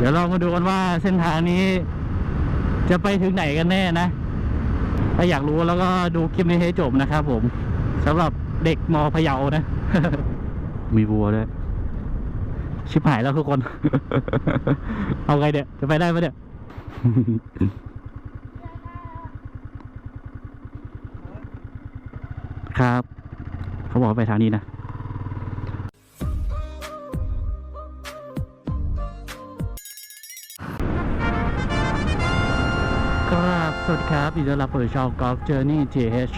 เดี๋ยวเรามาดูกันว่าเส้นทางนี้ จะไปถึงไหนกันแน่นะ ถ้าอยากรู้แล้วก็ดูคลิปนี้ให้จบนะครับผมสำหรับเด็กมพะเยานะ มีวัวด้วยชิบหายแล้วทุกคน เอาไงเดี๋ยจะไปได้ไหมเนี่ยครับ เขาบอกว่าไปทางนี้นะ วัสดีครับยินดีต้อนรับสู่ช่อง Golf Journey TH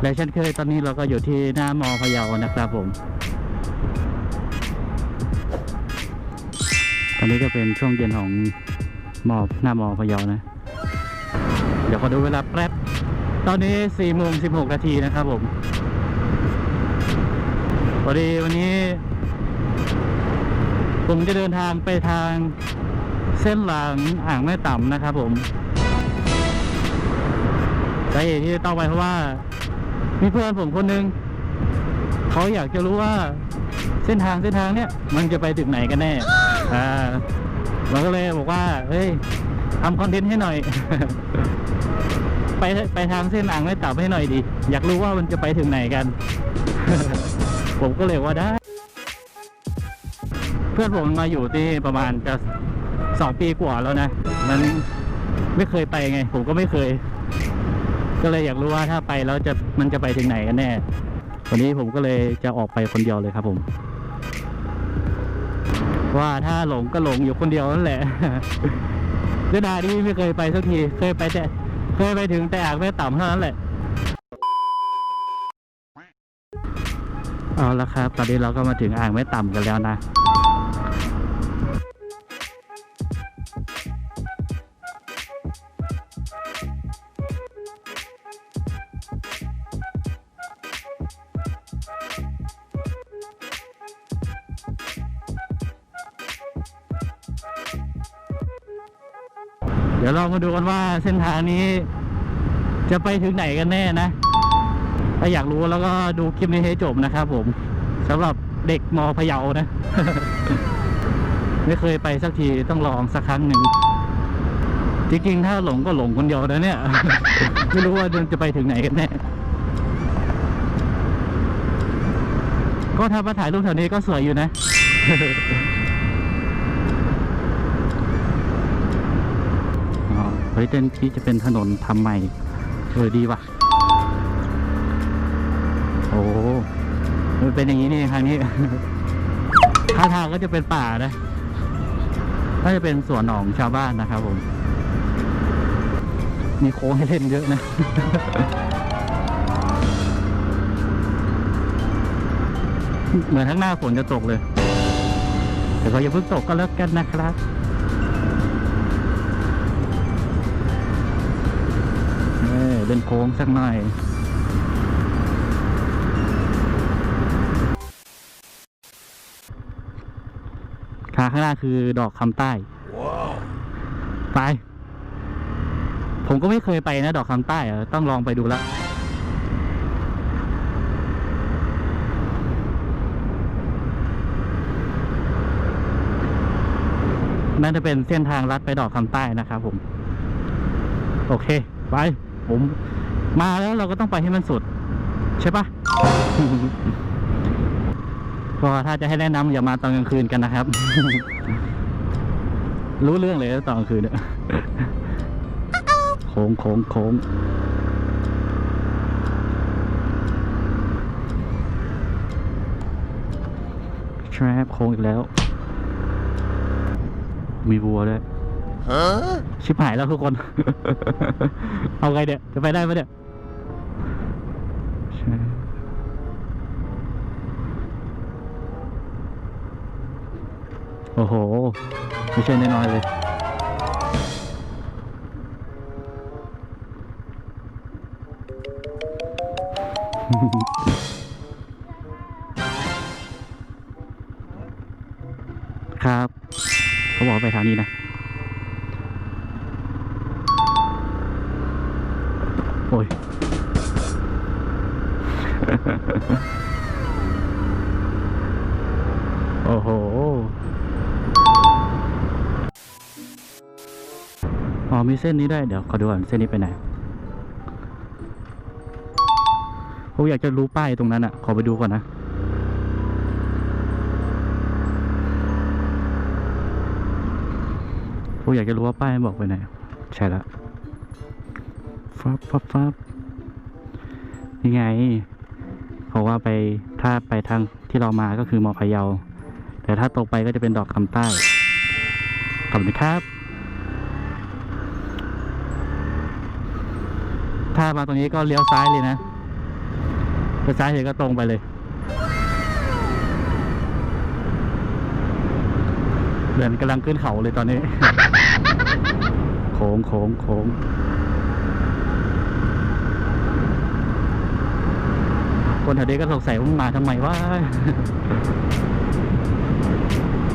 และเช่นเคยตอนนี้เราก็อยู่ที่หน้ามอพะเยานะครับผม ตอนนี้ก็เป็นช่วงเย็นของมอหน้ามอพะเยานะ เดี๋ยวขอดูเวลาแป๊บ ตอนนี้4โมง16นาทีนะครับผมพอดีวันนี้ ผมจะเดินทางไปทาง เส้นหลังอ่างแม่ต่ำนะครับผมสาเหตุที่ต้องไปเพราะว่า มีเพื่อนผมคนหนึงเขาอยากจะรู้ว่าเส้นทางเส้นทางเนี้ยมันจะไปถึงไหนกันแน่ อ่าเราก็เลยบอกว่า เฮ้ยทำคอนเทนต์ให้หน่อย ไปไปทางเส้นอ่างแม่ต่ำให้หน่อยดิ อยากรู้ว่ามันจะไปถึงไหนกัน ผมก็เลยว่าได้ เพื่อนผมมาอยู่ที่ประมาณจะ สองปีกว่าแล้วนะ มันไม่เคยไปไง ผมก็ไม่เคย ก็เลยอยากรู้ว่าถ้าไปแล้วจะมันจะไปถึงไหนกันแน่ วันนี้ผมก็เลยจะออกไปคนเดียวเลยครับผม ว่าถ้าหลงก็หลงอยู่คนเดียวนั่นแหละเสียดาที่ไม่เคยไปสักทีเคยไปแต่เคยไปถึงแต่อ่างแม่ต่ำเท่านั้นแหละเอาละครับ ตอนนี้เราก็มาถึงอ่างแม่ต่ำกันแล้วนะ ดี๋ยวเรามาดูกันว่าเส้นทางนี้ จะไปถึงไหนกันแน่นะ ถ้าอยากรู้แล้วก็ดูคลิปนี้ให้จบนะครับผมสำหรับเด็กมพะเยานะ ไม่เคยไปสักทีต้องลองสักครั้งหนึ่งจริงๆ ถ้าหลงก็หลงคนเดียวนะเนี่ย ไม่รู้ว่าจะไปถึงไหนกันแน่ก็ถ้ามาถ่ายรูปแถวนี้ก็สวยอยู่นะ อ๋อ เฮ้ยเต้นที่จะเป็นถนนทำใหม่เออดีว่ะ โอ้มันเป็นอย่างนี้นี่ทางนี้ท่าทางก็จะเป็นป่านะก็จะเป็นสวนของชาวบ้านนะครับผม มีโค้งให้เล่นเยอะนะเหมือนข้งหน้าฝนจะตกเลย แต่ก็อย่าเพิ่งตกก็แล้วกันนะครับ เออเล่นโค้งสักหน่อยขาข้างหน้าคือดอกคำใต้ ไป ผมก็ไม่เคยไปนะ ดอกคำใต้อะต้องลองไปดูแล้วนั่นจะเป็นเส้นทางลัดไปดอกคำใต้นะครับผม โอเค ไป ผมมาแล้วเราก็ต้องไปให้มันสุด ใช่ปะก็ถ้าจะให้แนะนำอย่ามาตอนกลางคืนกันนะครับ รู้เรื่องเลยตอนกลางคืนเนี่ยโค้งโค้งโค้งแทรปโค้งอีกแล้ว มีวัวด้วย ชิบหายแล้วทุกคน เอาไงเดี๋ยจะไปได้ไหมเนี่ยใช่โอ้โห ไม่ใช่น้อยๆเลย ครับ เขาบอกไปทางนี้นะ โอ้ย โอ้โห อ๋อมีเส้นนี้ได้ เดี๋ยวขอดูก่อนเส้นนี้ไปไหนผมอยากจะรู้ป้ายตรงนั้นอะ่ะ ขอไปดูก่อนนะ ผมอยากจะรู้ว่าป้ายบอกไปไหน ใช่แล้ว ฟับฟับฟับนี่ไงเพราะว่าไปถ้าไปทางที่เรามาก็คือมอพะเยา แต่ถ้าตรงไปก็จะเป็นดอกคำใต้ ขอบคุณครับ ถ้ามาตรงนี้ก็เลี้ยวซ้ายเลยนะเลี้ยวซ้ายเสร็จก็ตรงไปเลยเหมือนกำลังขึ้นเขาเลยตอนนี้โค้งโค้งโค้ง คนแถวนี้ก็สงสัยว่ามึงมาทำไมวะ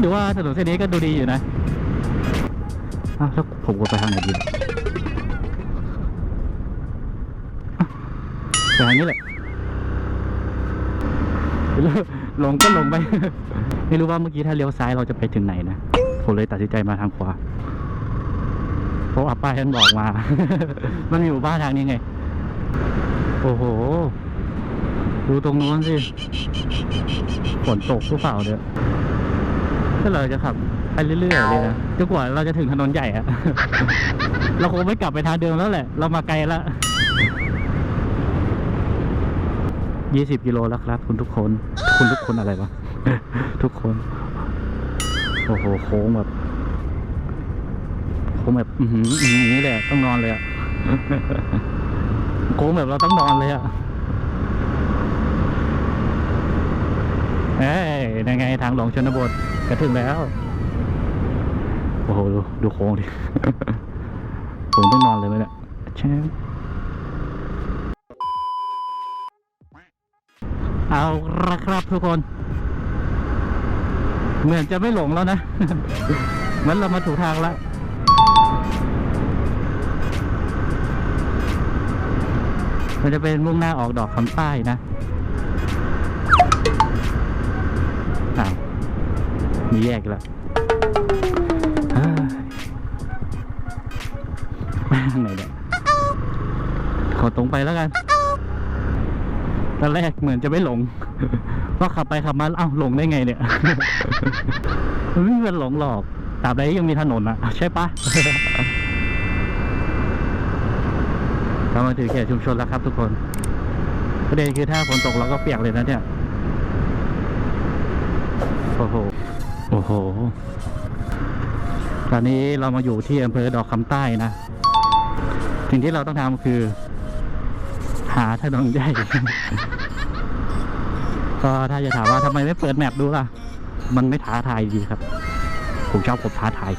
ดูว่าถนนเส้นนี้ก็ดูดีอยู่นะอ้าวแล้วผมก็ไปทางไหนดีล่ะอ้าวไปทางนี้แหละลงก็ลงไป ไม่รู้ว่าเมื่อกี้ถ้าเลี้ยวซ้ายเราจะไปถึงไหนนะ ผมเลยตัดสินใจมาทางขวาเพราะว่าป้ายท่านบอกมา มันมีหมู่บ้านทางนี้ไง โอ้โห ดูตรงโน้นสิฝนตกหรือเปล่าเนี่ยถ้าเราจะขับไปเรื่อยๆเลยนะจนกว่าเราจะถึงถนนใหญ่อะเราคงไม่กลับไปทางเดิมแล้วแหละ เรามาไกลละยี่สิบกิโลแล้วครับ คุณทุกคน คุณทุกคนอะไรวะ ทุกคน โอ้โหโค้งแบบโค้งแบบอือหืออื้อหืออย่างนี้เลยอะต้องนอนเลยอะโค้งแบบเราต้องนอนเลยอะ เอ้ยยังไงทางหลวงชนบทก็ถึงแล้ว โอ้โห ดูดูโค้งดิ ผมต้องนอนเลยไหมเนี่ยแช่เอาละครับทุกคน เหมือนจะไม่หลงแล้วนะ เหมือนเรามาถูกทางแล้วมันจะเป็นมุ่งหน้าออกดอกคำใต้นะ มีแยกแล้วไปทางไหนเนี่ยขอตรงไปแล้วกันตอนแรกเหมือนจะไม่หลงว่าขับไปขับมาเอ้าหลงได้ไงเนี่ยมันไม่มีวันหลงหรอกตราบใดที่ยังมีถนนอะใช่ปะเรามาถึงเขตชุมชนแล้วครับทุกคนประเด็นคือถ้าฝนตกเราก็เปียกเลยนะเนี่ย โอ้โห โอ้โห ตอนนี้เรามาอยู่ที่อำเภอดอกคำใต้นะ สิ่งที่เราต้องทำคือ หาถนนใหญ่ ก็ถ้าจะถามว่าทำไมไม่เปิดแมปดูล่ะ มันไม่ท้าทายดีครับ ผมชอบผมท้าทาย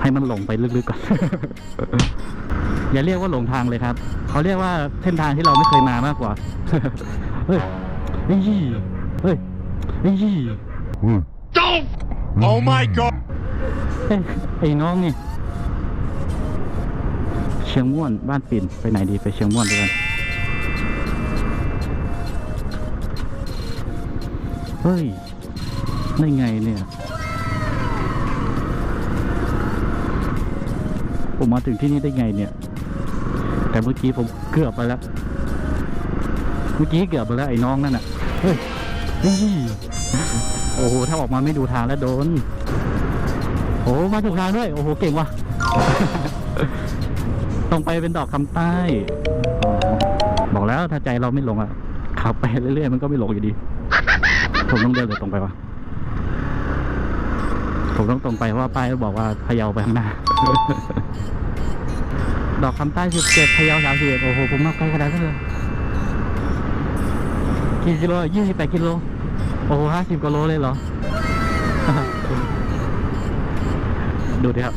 ให้มันหลงไปลึกๆก่อน อย่าเรียกว่าหลงทางเลยครับ เขาเรียกว่าเส้นทางที่เราไม่เคยมามากกว่า เฮ้ย เฮ้ย เฮ้ยเฮ้ย Don't! Oh my god! เอ้ยไอ้น้องนี่เชียงม่วนบ้านปิ่นไปไหนดีไปเชียงม่วนด้วยกันเฮ้ยได้ไงเนี่ยผมมาถึงที่นี่ได้ไงเนี่ย แต่เมื่อกี้ผมเกือบไปแล้ว เมื่อกี้เกือบไปแล้วไอ้น้องนั่นน่ะ เฮ้ย อ้โหถ้าออกมาไม่ดูทางแล้วโดนโอ้มาถูกทางด้วยโอ้โหเก่งว่ะตรงไปเป็นดอกคำใต้ บอกแล้วถ้าใจเราไม่หลงอะขับไปเรื่อยๆมันก็ไม่หลงอยู่ดี ผมต้องเดินหรือตรงไปวะผมต้องตรงไปเพราะว่าป้ายบอกว่าพะเยาไปข้างหน้า ดอกคำใต้สิบเจ็ดพะเยาสามสิบเอ็ดโอ้โหผมมาไกลขนาดนั้นเลยกี่กิโลยี่สิบแปดกิโล โอ้โหห้าสิบกิโลเลยเหรอ ดูดิครับ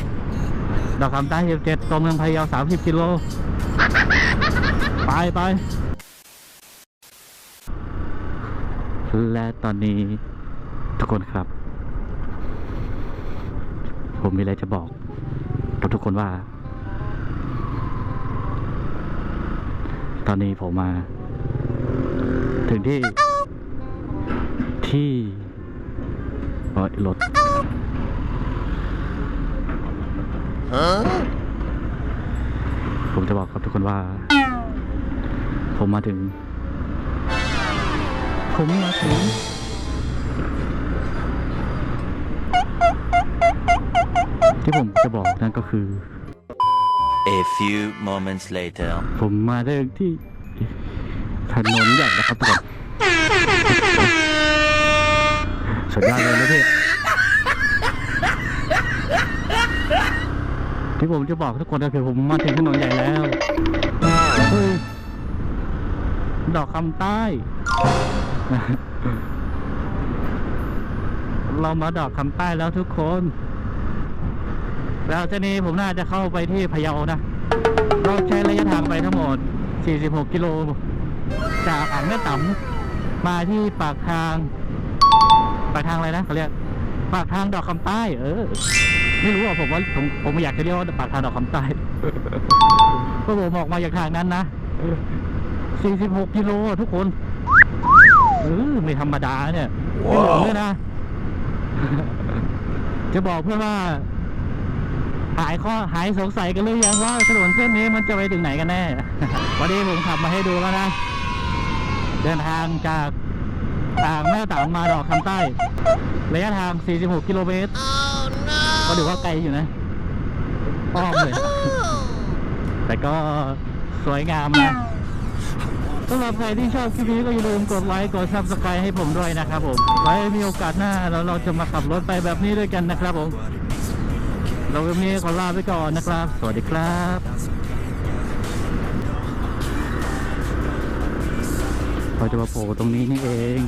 ดอกคำใต้สิบเจ็ดตัวเมืองพะเยาสามสิบกิโล ไปไป และตอนนี้ทุกคนครับ ผมมีอะไรจะบอกกับทุกคนว่า ตอนนี้ผมมา ถึงที่ ที่เอ้ยรถ Huh? คนว่า ผมมาถึง ผมมาถึงที่ผมจะบอกนั่นก็คือ A few moments later. ผมมาเรื่องที่ถนนใหญ่นะครับทุกคน สุดยอดเลยนะพี่ ที่ผมจะบอกทุกคนก็คือผมมาถึงถนนใหญ่แล้วเฮ้ยดอกคำใต้ เรามาดอกคำใต้แล้วทุกคน แล้วทีนี้ผมน่าจะเข้าไปที่พะเยานะ เราใช้ระยะทางไปทั้งหมด 46 กิโล จากอ่างแม่ต่ำมาที่ปากทาง ปากทางอะไรนะเขาเรียกปากทางดอกคำใต้ เออ ไม่รู้อะผมว่าผมผมไม่อยากจะเรียกว่าปากทางดอกคำใต้ก็ผมออกมาจากทางนั้นนะ46กิโลทุกคนเออไม่ธรรมดาเนี่ยไม่หลงเลยนะ จะบอกเพื่อนว่า หายข้อหายสงสัยกันหรือยังว่าถนนเส้นนี้มันจะไปถึงไหนกันแน่ วันนี้ผมขับมาให้ดูแล้วนะ เดินทางจาก อ่างแม่ต่างมาดอกคำใต้ ระยะทาง 46 กิโลเมตรก็ถือว่าไกลอยู่นะอ้อมเลย แต่ก็สวยงามนะสำหรับใครที่ชอบคลิปนี้ก็อย่าลืมกดไลค์กด subscribe ให้ผมด้วยนะครับผม ไว้มีโอกาสหน้าแล้วเราจะมาขับรถไปแบบนี้ด้วยกันนะครับผม เราวันนี้ขอลาไปก่อนนะครับ สวัสดีครับ เราจะมาโผล่ตรงนี้นี่เอง